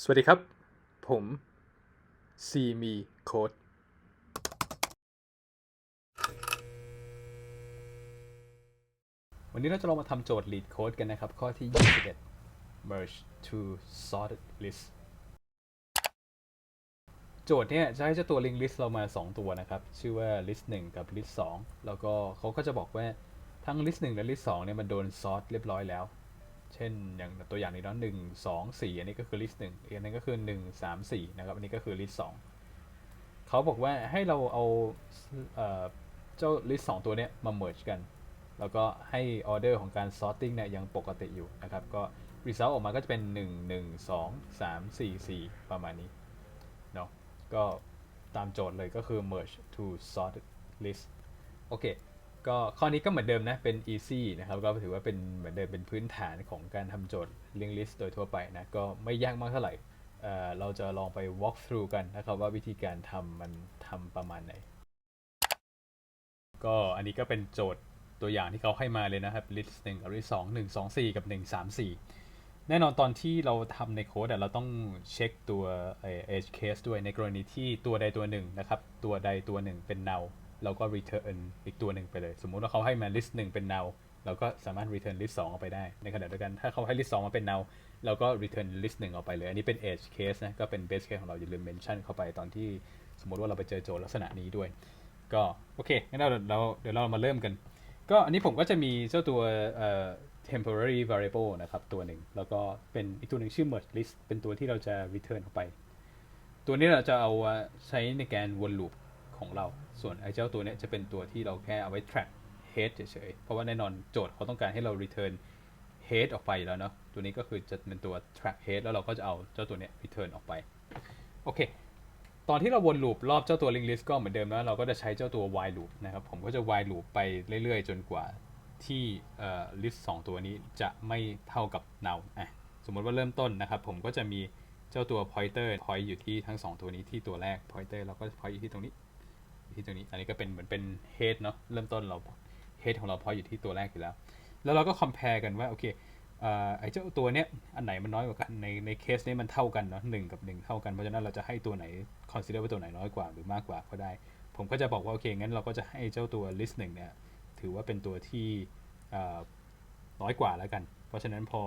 สวัสดีครับ ผมซีมีโค้ดวันนี้เราจะลองมาทำโจทย์ lead code กันนะครับ ข้อที่ 21 merge to sorted list โจทย์เนี่ยจะให้เจ้าตัว link list เรามา 2 ตัวนะครับ ชื่อว่า list 1 กับ list 2 แล้วก็เขาก็จะบอกว่าทั้ง list 1 และ list 2เนี่ยมันโดน sort เรียบร้อยแล้ว เช่นอย่างตัวอย่างนี้เนาะหนึ่งสองสี่อันนี้ก็คือ list หนึ่งอีกอันนึงก็คือหนึ่งสามสี่นะครับ อันนี้ก็คือ list สองเขาบอกว่าให้เราเอาเจ้า list สองตัวเนี้ยมา merge กัน แล้วก็ให้ order ของการ sorting เนี่ยยังปกติอยู่นะครับ ก็ result ออกมาก็จะเป็น 1 1 2 3 4 4 ประมาณนี้เนาะก็ตามโจทย์เลยก็คือ merge to sorted list โอเค ก็ข้อนี้ก็เหมือนเดิมนะ เป็น easy นะครับ ก็ถือว่าเป็นเหมือนเดิมเป็นพื้นฐานของการทำโจทย์ link list โดยทั่วไปนะ ก็ไม่ยากมากเท่าไหร่เเราจะลองไป walk through กันนะครับ ว่าวิธีการทำมันทำประมาณไหน ก็อันนี้ก็เป็นโจทย์ตัวอย่างที่เขาให้มาเลยนะครับ list 1กับ list 2 1 2 4 กับ 1 3 4 แน่นอนตอนที่เราทำในโค้ดเราต้องเช็คตัว edge case ด้วยในกรณีที่ตัวใดตัวหนึ่งนะครับ ตัวใดตัวหนึ่งเป็น null เราก็ return อีกตัวหนึ่งไปเลย สมมุติว่าเขาให้มา list 1เป็น null เราก็สามารถ return list 2ออกไปได้ ในขณะเดียวกันถ้าเขาให้ list 2มาเป็น null เราก็ return list 1ออกไปเลย อันนี้เป็น edge case นะ ก็เป็น base case ของเราอย่าลืม mention เข้าไปตอนที่สมมติว่าเราไปเจอโจทย์ลักษณะนี้ด้วย ก็โอเคงั้นเราเราเดี๋ยวเรามาเริ่มกัน ก็อันนี้ผมก็จะมีเจ้าตัว temporary variable นะครับตัวหนึ่ง แล้วก็เป็นอีกตัวหนึ่งชื่อ merge list เป็นตัวที่เราจะ return ออกไป ตัวนี้เราจะเอาใช้ในการวน loop ของเรา ส่วนไอ้เจ้าตัวเนี้ยจะเป็นตัวที่เราแค่เอาไว้ track head เฉยๆ เพราะว่าแน่นอนโจทย์เขาต้องการให้เรา return head ออกไปแล้วเนาะ ตัวนี้ก็คือจะเป็นตัว track head แล้วเราก็จะเอาเจ้าตัวเนี้ย return ออกไป โอเค ตอนที่เราวนลูปรอบเจ้าตัว link list ก็เหมือนเดิมนะเราก็จะใช้เจ้าตัว while loop นะครับ ผมก็จะ while loop ไปเรื่อยๆ จนกว่าที่ list 2ตัวนี้จะไม่เท่ากับ null อะสมมติว่าเริ่มต้นนะครับ ผมก็จะมีเจ้าตัว pointer point อยู่ที่ทั้ง 2 ตัวนี้ที่ตัวแรก pointer เราก็ point อยู่ที่ตรงนี้ ที่ตรงนี้ อันนี้ก็เป็นเหมือนเป็น head เนาะเริ่มต้นเรา head ของเรา point อยู่ที่ตัวแรกอยู่แล้ว แล้วเราก็ compare กันว่าโอเคเอ่อไอ้เจ้าตัวเนี้ยอันไหนมันน้อยกว่ากันในในเคสนี้มันเท่ากันเนาะหนึ่งกับหนึ่งเท่ากันเพราะฉะนั้นเราจะให้ตัวไหน consider ว่าตัวไหนน้อยกว่าหรือมากกว่าก็ได้ ผมก็จะบอกว่าโอเคงั้นเราก็จะให้เจ้าตัว list หนึ่งเนี่ยถือว่าเป็นตัวที่เอ่อน้อยกว่าแล้วกัน เพราะฉะนั้นพอ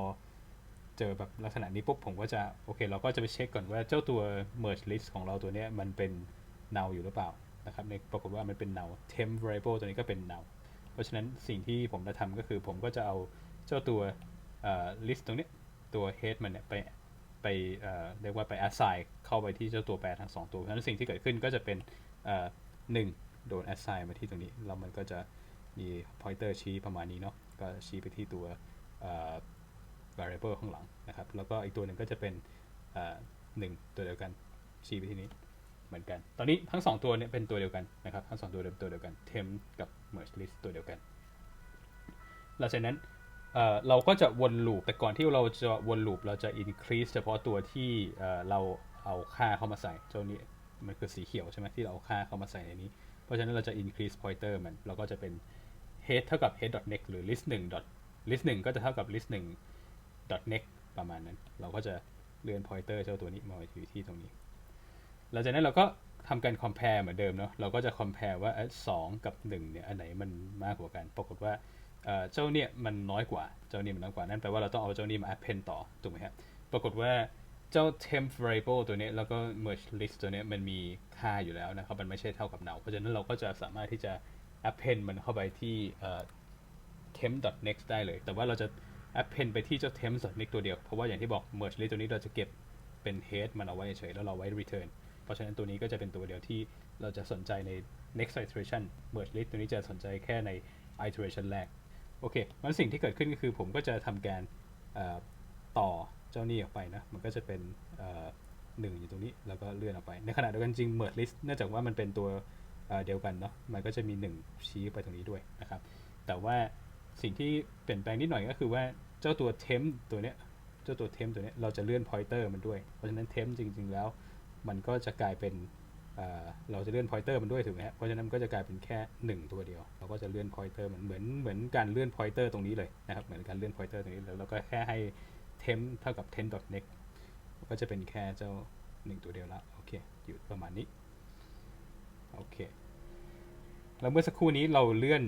เจอแบบลักษณะนี้ปุ๊บผมก็จะโอเค เราก็จะไปเช็คก่อนว่าเจ้าตัว merge list ของเราตัวเนี้ยมันเป็น null อยู่หรือเปล่า นะครับในปรากฏว่ามันเป็น null temp variable ตัวนี้ก็เป็น null เพราะฉะนั้นสิ่งที่ผมจะทำก็คือผมก็จะเอาเจ้าตัว list ตรงนี้ตัว head มันเนี่ยไปไปเรียกว่าไป assign เข้าไปที่เจ้าตัวแปรทั้งสองตัว เพราะฉะนั้นสิ่งที่เกิดขึ้นก็จะเป็นหนึ่งโดน assign มาที่ตรงนี้ แล้วมันก็จะมี pointer ชี้ประมาณนี้เนาะก็ชี้ไปที่ตัว variable ข้างหลังนะครับ แล้วก็อีกตัวหนึ่งก็จะเป็นหนึ่งตัวเดียวกันชี้ไปที่นี้ มือนกัน ตอนนี้ทั้ง2ตัวเนี่ยเป็นตัวเดียวกันนะครับ ทั้ง2ตัวเดิมตัวเดียวกัน temp กับ merge list ตัวเดียวกัน หลังจากนั้นเเราก็จะวนลูป แต่ก่อนที่เราจะวนลูปเราจะ increase เฉพาะตัวที่เเราเอาค่าเข้ามาใส่เจ้านี้มันคือสีเขียวใช่ไหมที่เราเอาค่าเข้ามาใส่ในนี้ เพราะฉะนั้นเราจะ increase pointer มันเราก็จะเป็น head เท่ากับ head dot next หรือ list 1 list 1ก็จะเท่ากับ list 1 dot next ประมาณนั้น เราก็จะเลื่อน pointer เจ้าตัวนี้มาไว้อยู่ที่ตรงนี้ หลังจากนั้นเราก็ทำการ compare เหมือนเดิมเนาะเราก็จะ compare ว่าสองกับ1เนี่ยอันไหนมันมากกว่ากัน ปรากฏว่าเจ้าเนี่ยมันน้อยกว่า เจ้านี่มันน้อยกว่า นั่นแปลว่าเราต้องเอาเจ้านี่มา append ต่อ ถูกไหมครับปรากฏว่าเจ้า temp variable ตัวนี้แล้วก็ merge list ตัวนี้มันมีค่าอยู่แล้วนะครับ มันไม่ใช่เท่ากับ null เพราะฉะนั้นเราก็จะสามารถที่จะ append มันเข้าไปที่ temp.next ได้เลย แต่ว่าเราจะ append ไปที่เจ้า temp.next ตัวเดียว เพราะว่าอย่างที่บอก merge list ตัวนี้เราจะเก็บเป็น head มันเอาไว้เฉยแล้วเราไว้ return เพราะฉะนั้นตัวนี้ก็จะเป็นตัวเดียวที่เราจะสนใจใน next iteration merge list ตัวนี้จะสนใจแค่ใน iteration แรก โอเคงั้นสิ่งที่เกิดขึ้นก็คือผมก็จะทำการต่อเจ้านี้ออกไปนะ มันก็จะเป็นหนึ่งอยู่ตรงนี้ แล้วก็เลื่อนออกไป ในขณะเดียวกันจริง merge list เนื่องจากว่ามันเป็นตัวเอ่อเดียวกันเนาะ มันก็จะมี 1 ชี้ไปตรงนี้ด้วยนะครับ แต่ว่าสิ่งที่เปลี่ยนแปลงนิดหน่อยก็คือว่าเจ้าตัว temp ตัวเนี้ย เจ้าตัว temp ตัวเนี้ยเราจะเลื่อน pointer มันด้วย เพราะฉะนั้น temp จริง ๆ แล้ว มันก็จะกลายเป็นเเราจะเลื่อน pointer มันด้วยถูกไหมฮะเพราะฉะนั้นมันก็จะกลายเป็นแค่ 1 ตัวเดียว เราก็จะเลื่อน pointer มันเหมือนเหมือนการเลื่อน pointer ตรงนี้เลยนะครับ เหมือนการเลื่อน pointer ตรงนี้แล้วเราก็แค่ให้ temp เท่ากับ temp dot next ก็จะเป็นแค่เจ้าหนึ่งตัวเดียวละโอเคอยู่ประมาณนี้โอเคแล้วเมื่อสักครู่นี้เราเลื่อน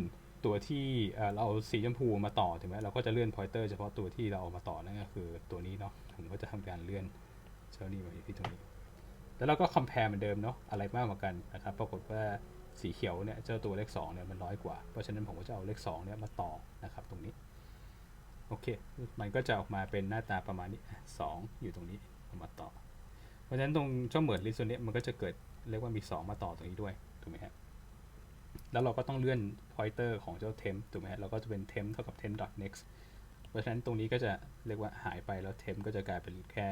ตัวที่เราเอาสีชมพูมาต่อถูกไหมเราก็จะเลื่อน pointer เฉพาะตัวที่เราเอามาต่อนั่นก็คือตัวนี้เนาะผมก็จะทำการเลื่อนเจ้านี้มาที่ตรงนี้ แล้วเราก็ compare เหมือนเดิมเนาะอะไรมากกว่ากันนะครับ ปรากฏว่าสีเขียวเนี่ยเจ้าตัวเลข2เนี่ยมันน้อยกว่า เพราะฉะนั้นผมก็จะเอาเลข2เนี่ยมาต่อนะครับตรงนี้ โอเค มันก็จะออกมาเป็นหน้าตาประมาณนี้อะ2อยู่ตรงนี้เอามาต่อ เพราะฉะนั้นตรงเจ้าเหมือนลิสต์ตัวเนี้ยมันก็จะเกิดเรียกว่ามี 2 มาต่อตรงนี้ด้วยถูกไหมฮะแล้วเราก็ต้องเลื่อน pointer ของเจ้า temp ถูกไหมฮะเราก็จะเป็น temp เท่ากับ temp dot next เพราะฉะนั้นตรงนี้ก็จะเรียกว่าหายไปแล้ว temp ก็จะกลายเป็นแค่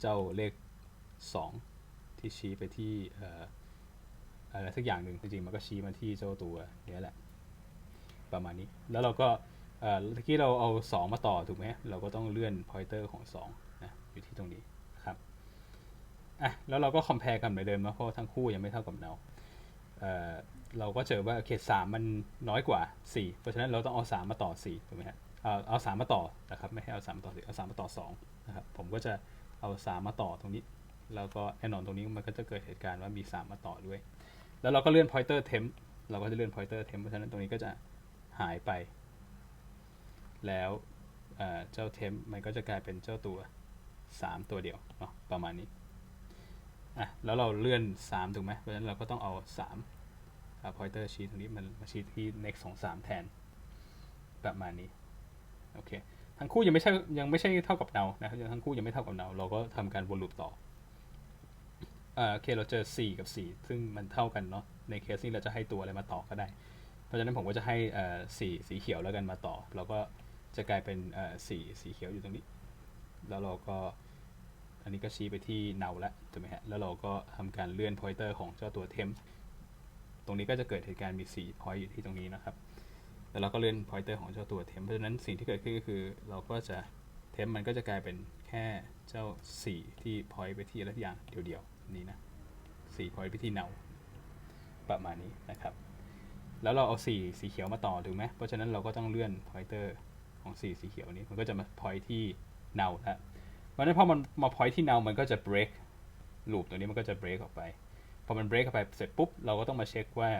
เจ้าเลข 2 ที่ชี้ไปที่อะไรสักอย่างหนึ่งจริงๆมันก็ชี้มาที่เจ้าตัวนี้แหละ ประมาณนี้ แล้วเราก็เอ่อเมื่อกี้เราเอา 2 มาต่อถูกไหมเราก็ต้องเลื่อน pointer ของ2นะอยู่ที่ตรงนี้นะครับอะแล้วเราก็ compare กันเหมือนเดิมนะเพราะทั้งคู่ยังไม่เท่ากับ null เอ่อเราก็เจอว่าโอเคสามมันน้อยกว่า 4 เพราะฉะนั้นเราต้องเอา3มาต่อ4ถูกไหมฮะเอาเอา3มาต่อนะครับไม่ให้เอา3มาต่อ4เอา3มาต่อ2นะครับผมก็จะเอา3มาต่อตรงนี้ แล้วก็แน่นอนตรงนี้มันก็จะเกิดเหตุการณ์ว่ามี3มาต่อด้วย แล้วเราก็เลื่อน pointer temp เราก็จะเลื่อน pointer temp เพราะฉะนั้นตรงนี้ก็จะหายไป แล้วเจ้า temp มันก็จะกลายเป็นเจ้าตัว 3 ตัวเดียวเนาะประมาณนี้อะแล้วเราเลื่อน 3 ถูกไหมเพราะฉะนั้นเราก็ต้องเอา3อ่า pointer ชี้ตรงนี้มันมาชี้ที่ next ของ3แทน ประมาณนี้โอเคทั้งคู่ยังไม่ใช่ยังไม่ใช่เท่ากับเนานะครับทั้งคู่ยังไม่เท่ากับเนาเราก็ทำการวนลูปต่อ เคเราเจอ 4 กับ 4 ซึ่งมันเท่ากันเนาะ ในเคสนี้เราจะให้ตัวอะไรมาต่อก็ได้ เพราะฉะนั้นผมก็จะให้สีสีเขียวแล้วกันมาต่อ เราก็จะกลายเป็นสีสีเขียวอยู่ตรงนี้ แล้วเราก็อันนี้ก็ชี้ไปที่เนาแล้วถูกไหมฮะ แล้วเราก็ทำการเลื่อน pointer ของเจ้าตัว temp ตรงนี้ก็จะเกิดเหตุการณ์มี 4 point อยู่ที่ตรงนี้นะครับ แล้วเราก็เลื่อน pointer ของเจ้าตัว temp เพราะฉะนั้นสิ่งที่เกิดขึ้นก็คือเราก็จะ temp มันก็จะกลายเป็นแค่เจ้า 4 ที่ point ไปที่อะไรอย่างเดียวๆ นี่นะ4 point ไปที่เนาประมาณนี้นะครับ แล้วเราเอา4สีเขียวมาต่อถูกไหมเพราะฉะนั้นเราก็ต้องเลื่อน pointer ของ4สีเขียวนี้มันก็จะมา point ที่เนาแล้วเพราะฉะนั้นพอมันมา point ที่เนามันก็จะ break loop ตัวนี้มันก็จะ break ออกไปพอมัน break เข้าไปเสร็จปุ๊บเราก็ต้องมาเช็คว่า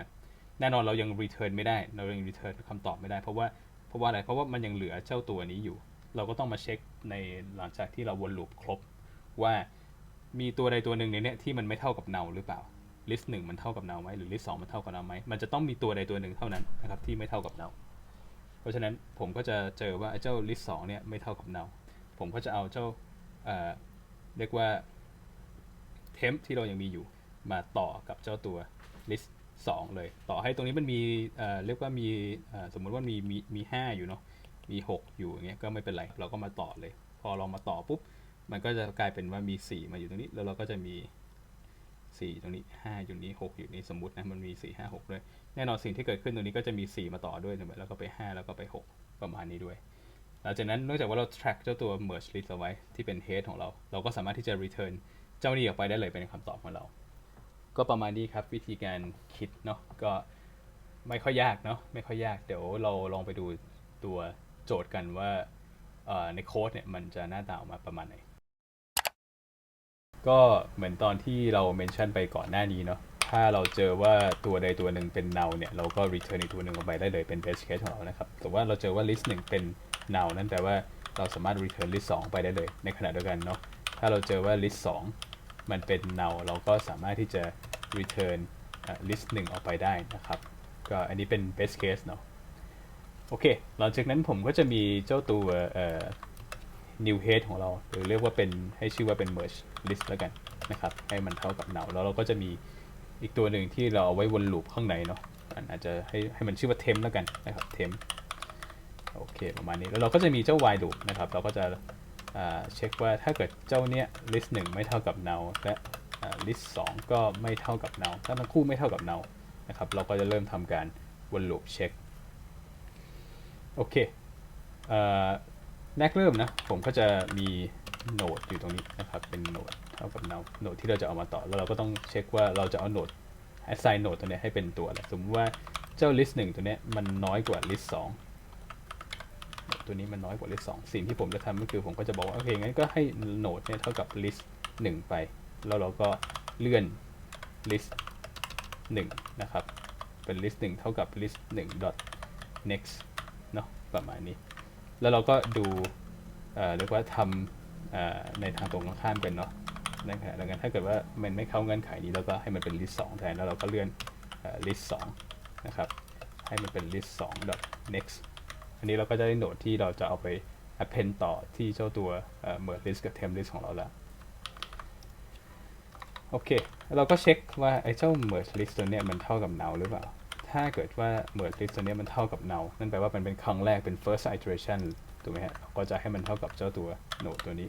แน่นอนเรายัง return ไม่ได้ เรายัง return คำตอบไม่ได้ เพราะว่าเพราะว่าอะไรเพราะว่ามันยังเหลือเจ้าตัวนี้อยู่ เราก็ต้องมาเช็คในหลังจากที่เราวนลูปครบว่า มีตัวใดตัวหนึ่งในเนี้ยที่มันไม่เท่ากับเนาหรือเปล่า list หนึ่งมันเท่ากับเนาไหมหรือ list สองมันเท่ากับเนาไหมมันจะต้องมีตัวใดตัวหนึ่งเท่านั้นนะครับที่ไม่เท่ากับเนาเพราะฉะนั้นผมก็จะเจอว่าเจ้า list สองเนี่ยไม่เท่ากับเนาผมก็จะเอาเจ้าเอ่อเรียกว่า temp ที่เรายังมีอยู่มาต่อกับเจ้าตัว list 2 เลย ต่อให้ตรงนี้มันมีเอ่อเรียกว่ามีเอ่อสมมุติว่ามีมีมี 5 อยู่เนาะมี 6 อยู่อย่างเงี้ยก็ไม่เป็นไร เราก็มาต่อเลย พอเรามาต่อปุ๊บ มันก็จะกลายเป็นว่ามี 4 มาอยู่ตรงนี้ แล้วเราก็จะมี 4 ตรงนี้ 5 อยู่นี้ 6 อยู่นี้สมมตินะ มันมี 4 5 6 ด้วย แน่นอนสิ่งที่เกิดขึ้นตรงนี้ก็จะมี 4 มาต่อด้วยถูกไหมแล้วก็ไป 5 แล้วก็ไป 6 ประมาณนี้ด้วย หลังจากนั้นเนื่องจากว่าเรา track เจ้าตัว merge list เอาไว้ที่เป็น head ของเรา เราก็สามารถที่จะ return เจ้านี้ออกไปได้เลยเป็นคำตอบของเรา ก็ประมาณนี้ครับวิธีการคิดเนาะ ก็ไม่ค่อยยากเนาะ ไม่ค่อยยาก เดี๋ยวเราลองไปดูตัวโจทย์กันว่าในโค้ดเนี่ยมันจะหน้าตาออกมาประมาณไหน ก็เหมือนตอนที่เราเมนชั่นไปก่อนหน้านี้เนาะถ้าเราเจอว่าตัวใดตัวหนึ่งเป็น null เนี่ย เราก็ return อีกตัวหนึ่งออกไปได้เลยเป็น best case ของเรานะครับแต่ว่าเราเจอว่า list หนึ่งเป็น null นั่นแปลว่าเราสามารถ return list 2 ไปได้เลย ในขณะเดียวกันเนาะถ้าเราเจอว่า list 2 มันเป็น null เราก็สามารถที่จะ return list 1 ออกไปได้นะครับ ก็อันนี้เป็น best case เนาะโอเค หลังจากนั้นผมก็จะมีเจ้าตัวเอ่อ new head ของเรา หรือเรียกว่าเป็นให้ชื่อว่าเป็น merge list แล้วกันนะครับให้มันเท่ากับ null แล้วเราก็จะมีอีกตัวหนึ่งที่เราเอาไว้วนลูปข้างในเนาะอันอาจจะให้ให้มันชื่อว่า temp แล้วกันนะครับ temp โอเคประมาณนี้แล้วเราก็จะมีเจ้า while loop นะครับเราก็จะเช็คว่าถ้าเกิดเจ้าเนี้ย list 1 ไม่เท่ากับ null และ list 2 ก็ไม่เท่ากับ null ถ้าทั้งคู่ไม่เท่ากับ null นะครับเราก็จะเริ่มทำการวนลูปเช็คโอเค แรกเริ่มนะ ผมก็จะมีโนดอยู่ตรงนี้นะครับ เป็นโนดเท่ากับ null โนดที่เราจะเอามาต่อ แล้วเราก็ต้องเช็คว่าเราจะเอาโนด assign โนดตัวเนี้ยให้เป็นตัวอะไร สมมติว่าเจ้า list 1 ตัวเนี้ยมันน้อยกว่า list 2 ตัวนี้มันน้อยกว่า list 2 สิ่งที่ผมจะทำก็คือผมก็จะบอกว่า โอเค งั้นก็ให้โนดเนี่ยเท่ากับ list 1 ไป แล้วเราก็เลื่อน list 1 นะครับ เป็น list 1 เท่ากับ list 1 dot next เนาะประมาณนี้ แล้วเราก็ดูเอ่อเรียกว่าทำในทางตรงกันข้ามเป็นเนาะในขณะเดียวกันถ้าเกิดว่ามันไม่เข้าเงื่อนไขนี้เราก็ให้มันเป็น list 2แทนแล้วเราก็เลื่อนเอ่อ list 2นะครับให้มันเป็น list 2 dot next อันนี้เราก็จะได้โหนดที่เราจะเอาไป append ต่อที่เจ้าตัว merge list กับ temp list ของเราแล้วโอเค เราก็เช็คว่าไอ้เจ้า merge list ตัวเนี้ยมันเท่ากับ null หรือเปล่า ถ้าเกิดว่า merge list ตัวนี้มันเท่ากับ null นั่นแปลว่ามันเป็นครั้งแรกเป็น first iteration ถูกไหมฮะก็จะให้มันเท่ากับเจ้าตัว node ตัวนี้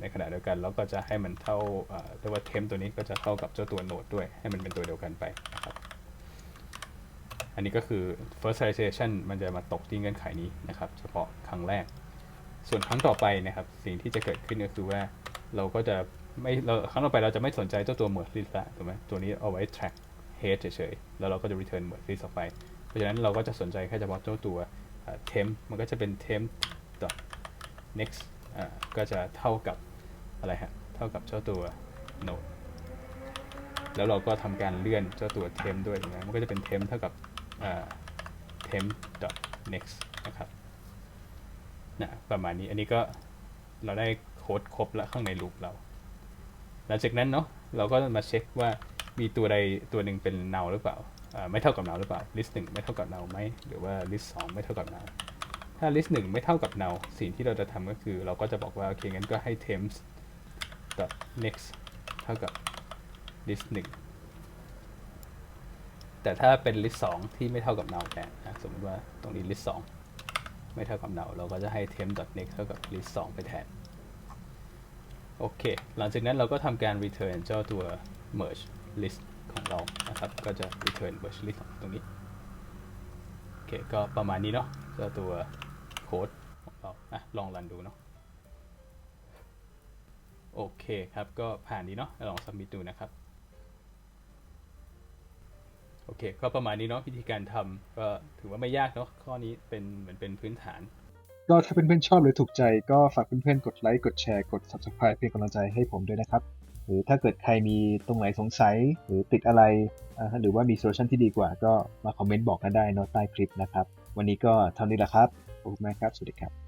ในขณะเดียวกันเราก็จะให้มันเท่าเอ่อเรียกว่า temp ตัวนี้ก็จะเท่ากับเจ้าตัว node ด้วย ให้มันเป็นตัวเดียวกันไปนะครับอันนี้ก็คือ first iteration มันจะมาตกที่เงื่อนไขนี้นะครับ เฉพาะครั้งแรก ส่วนครั้งต่อไปนะครับ สิ่งที่จะเกิดขึ้นก็คือว่าเราก็จะไม่เราครั้งต่อไปเราจะไม่สนใจเจ้าตัว merge list ละถูกไหมตัวนี้เอาไว้ track head เฉยๆ แล้วเราก็จะ return merge list ออกไป เพราะฉะนั้นเราก็จะสนใจแค่เฉพาะเจ้าตัวเอ่อ temp มันก็จะเป็น temp next อ่าก็จะเท่ากับอะไรฮะ เท่ากับเจ้าตัว node แล้วเราก็ทำการเลื่อนเจ้าตัว temp ด้วยถูกไหมมันก็จะเป็น temp เท่ากับอ่า temp dot next นะครับนะประมาณนี้อันนี้ก็เราได้โค้ดครบแล้วข้างในลูปเรา หลังจากนั้นเนาะเราก็มาเช็คว่า มีตัวใดตัวหนึ่งเป็น null หรือเปล่าไม่เท่ากับ null หรือเปล่า list 1ไม่เท่ากับ null ไหมหรือว่า list 2ไม่เท่ากับ null ถ้า list 1ไม่เท่ากับ null สิ่งที่เราจะทำก็คือเราก็จะบอกว่าโอเคงั้นก็ให้ temps dot next เท่ากับ list 1แต่ถ้าเป็น list 2ที่ไม่เท่ากับ null แทนสมมติว่าตรงนี้ list 2ไม่เท่ากับ null เราก็จะให้ temp dot next เท่ากับ list 2ไปแทนโอเค หลังจากนั้นเราก็ทำการ return เจ้าตัว merge list ของเรานะครับ ก็จะ return merge list ตรงนี้ โอเค ก็ประมาณนี้เนาะเจ้าตัวโค้ดของเราอะลองรันดูเนาะโอเคครับ ก็ผ่านดีเนาะลอง submit ดูนะครับ โอเค ก็ประมาณนี้เนาะวิธีการทำก็ถือว่าไม่ยากเนาะข้อนี้เป็นเหมือนเป็นพื้นฐานก็ถ้าเพื่อนๆชอบหรือถูกใจก็ฝากเพื่อนๆกดไลค์ กดแชร์ กด subscribe เป็นกำลังใจให้ผมด้วยนะครับ หรือถ้าเกิดใครมีตรงไหนสงสัย หรือติดอะไร หรือว่ามีโซลูชันที่ดีกว่า ก็มาคอมเมนต์บอกกันได้นอใต้คลิปนะครับ วันนี้ก็เท่านี้แหละครับ ขอบคุณมากครับ สวัสดีครับ